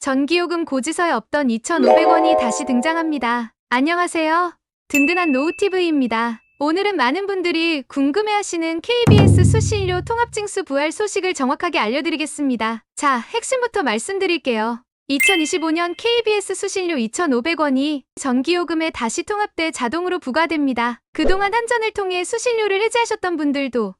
전기요금 고지서에 없던 2,500원이 다시 등장합니다. 안녕하세요. 든든한 노우TV입니다. 오늘은 많은 분들이 궁금해하시는 KBS 수신료 통합징수 부활 소식을 정확하게 알려드리겠습니다. 자, 핵심부터 말씀드릴게요. 2025년 KBS 수신료 2,500원이 전기요금에 다시 통합돼 자동으로 부과됩니다. 그동안 한전을 통해 수신료를 해지하셨던 분들도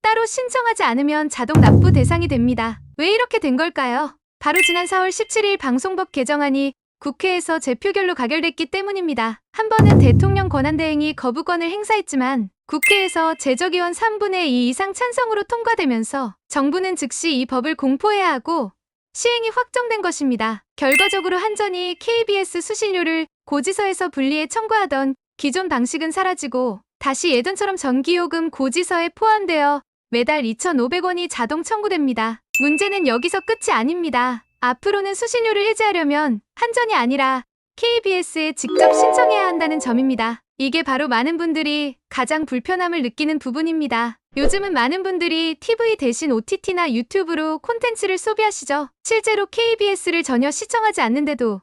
따로 신청하지 않으면 자동 납부 대상이 됩니다. 왜 이렇게 된 걸까요? 바로 지난 4월 17일 방송법 개정안이 국회에서 재표결로 가결됐기 때문입니다. 한 번은 대통령 권한대행이 거부권을 행사했지만 국회에서 제적의원 3분의 2 이상 찬성으로 통과되면서 정부는 즉시 이 법을 공포해야 하고 시행이 확정된 것입니다. 결과적으로 한전이 KBS 수신료를 고지서에서 분리해 청구하던 기존 방식은 사라지고 다시 예전처럼 전기요금 고지서에 포함되어 매달 2,500원이 자동 청구됩니다. 문제는 여기서 끝이 아닙니다. 앞으로는 수신료를 해지하려면 한전이 아니라 KBS에 직접 신청해야 한다는 점입니다. 이게 바로 많은 분들이 가장 불편함을 느끼는 부분입니다. 요즘은 많은 분들이 TV 대신 OTT나 유튜브로 콘텐츠를 소비하시죠. 실제로 KBS를 전혀 시청하지 않는데도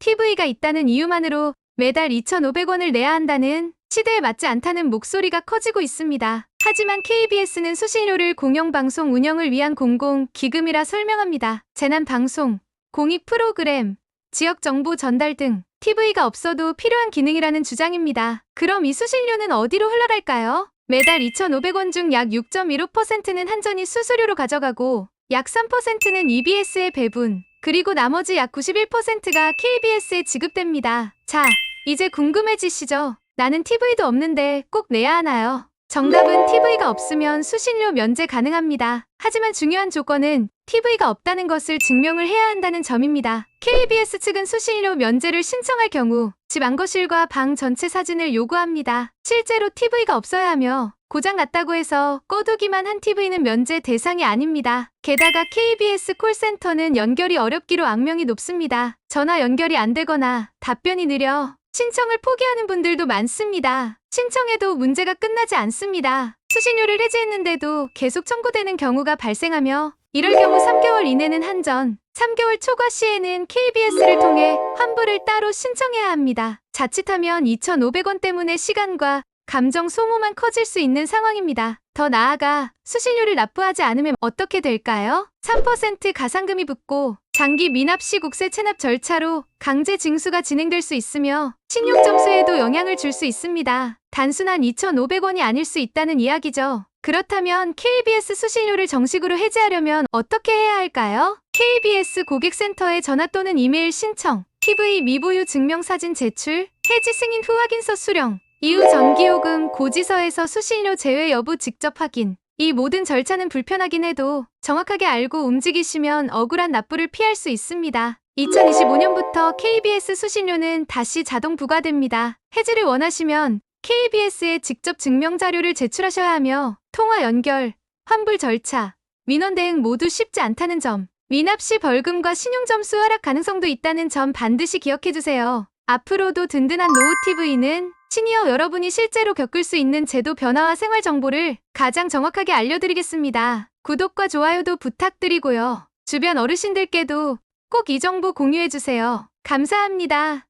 TV가 있다는 이유만으로 매달 2,500원을 내야 한다는 시대에 맞지 않다는 목소리가 커지고 있습니다. 하지만 KBS는 수신료를 공영방송 운영을 위한 공공기금이라 설명합니다. 재난방송, 공익 프로그램, 지역 정보 전달 등 TV가 없어도 필요한 기능이라는 주장입니다. 그럼 이 수신료는 어디로 흘러갈까요? 매달 2,500원 중 약 6.15%는 한전이 수수료로 가져가고 약 3%는 EBS에 배분, 그리고 나머지 약 91%가 KBS에 지급됩니다. 자, 이제 궁금해지시죠? 나는 TV도 없는데 꼭 내야 하나요? 정답은 TV가 없으면 수신료 면제 가능합니다. 하지만 중요한 조건은 TV가 없다는 것을 증명을 해야 한다는 점입니다. KBS 측은 수신료 면제를 신청할 경우 집 안거실과 방 전체 사진을 요구합니다. 실제로 TV가 없어야 하며 고장 났다고 해서 꺼두기만 한 TV는 면제 대상이 아닙니다. 게다가 KBS 콜센터는 연결이 어렵기로 악명이 높습니다. 전화 연결이 안 되거나 답변이 느려 신청을 포기하는 분들도 많습니다. 신청해도 문제가 끝나지 않습니다. 수신료를 해지했는데도 계속 청구되는 경우가 발생하며 이럴 경우 3개월 이내는 한전, 3개월 초과 시에는 KBS를 통해 환불을 따로 신청해야 합니다. 자칫하면 2,500원 때문에 시간과 감정 소모만 커질 수 있는 상황입니다. 더 나아가 수신료를 납부하지 않으면 어떻게 될까요? 3% 가상금이 붙고 장기 미납 시 국세 체납 절차로 강제 징수가 진행될 수 있으며 신용 점수에도 영향을 줄 수 있습니다. 단순한 2,500원이 아닐 수 있다는 이야기죠. 그렇다면 KBS 수신료를 정식으로 해지하려면 어떻게 해야 할까요? KBS 고객센터에 전화 또는 이메일 신청, TV 미보유 증명사진 제출, 해지 승인 후 확인서 수령, 이후 전기요금 고지서에서 수신료 제외 여부 직접 확인. 이 모든 절차는 불편하긴 해도 정확하게 알고 움직이시면 억울한 납부를 피할 수 있습니다. 2025년부터 KBS 수신료는 다시 자동 부과됩니다. 해지를 원하시면 KBS에 직접 증명 자료를 제출하셔야 하며 통화 연결, 환불 절차, 민원 대응 모두 쉽지 않다는 점, 미납 시 벌금과 신용 점수 하락 가능성도 있다는 점 반드시 기억해 주세요. 앞으로도 든든한 노후TV는 시니어 여러분이 실제로 겪을 수 있는 제도 변화와 생활 정보를 가장 정확하게 알려드리겠습니다. 구독과 좋아요도 부탁드리고요. 주변 어르신들께도 꼭 이 정보 공유해 주세요. 감사합니다.